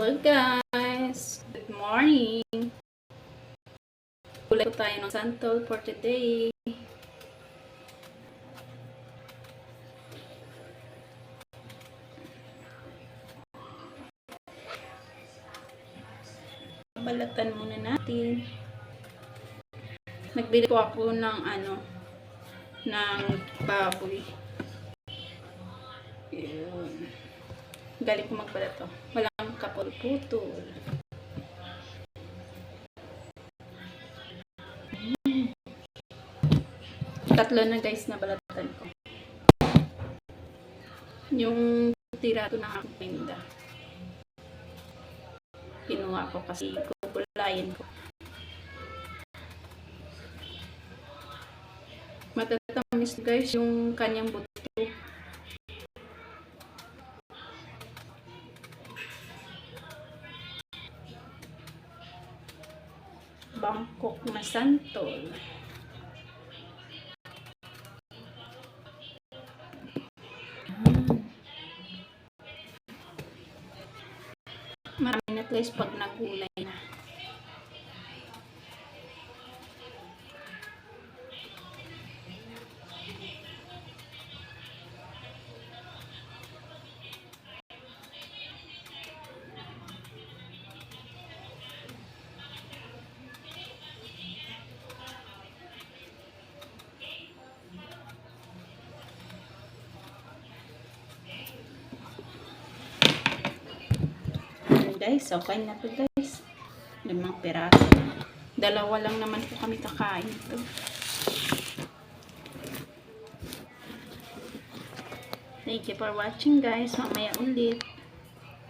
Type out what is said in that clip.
Hello guys! Good morning! Kulay ko tayo ng santol for today. Balatan muna natin. Nagbili po ako ng ano, ng baboy. Yun. Galing ko magbalat to. Walang kapul-putol. Mm. Tatlo na guys na balatan ko. Yung tira ko ng aking pinda. Kinuha ko kasi kukulayin ko. Matatamis guys yung kanyang buto. Bangkok na santol. Marami na guys pag nagulay guys, okay na to guys. Limang piraso. Dalawa lang naman po kami kakain ito. Thank you for watching guys. Mamaya ulit.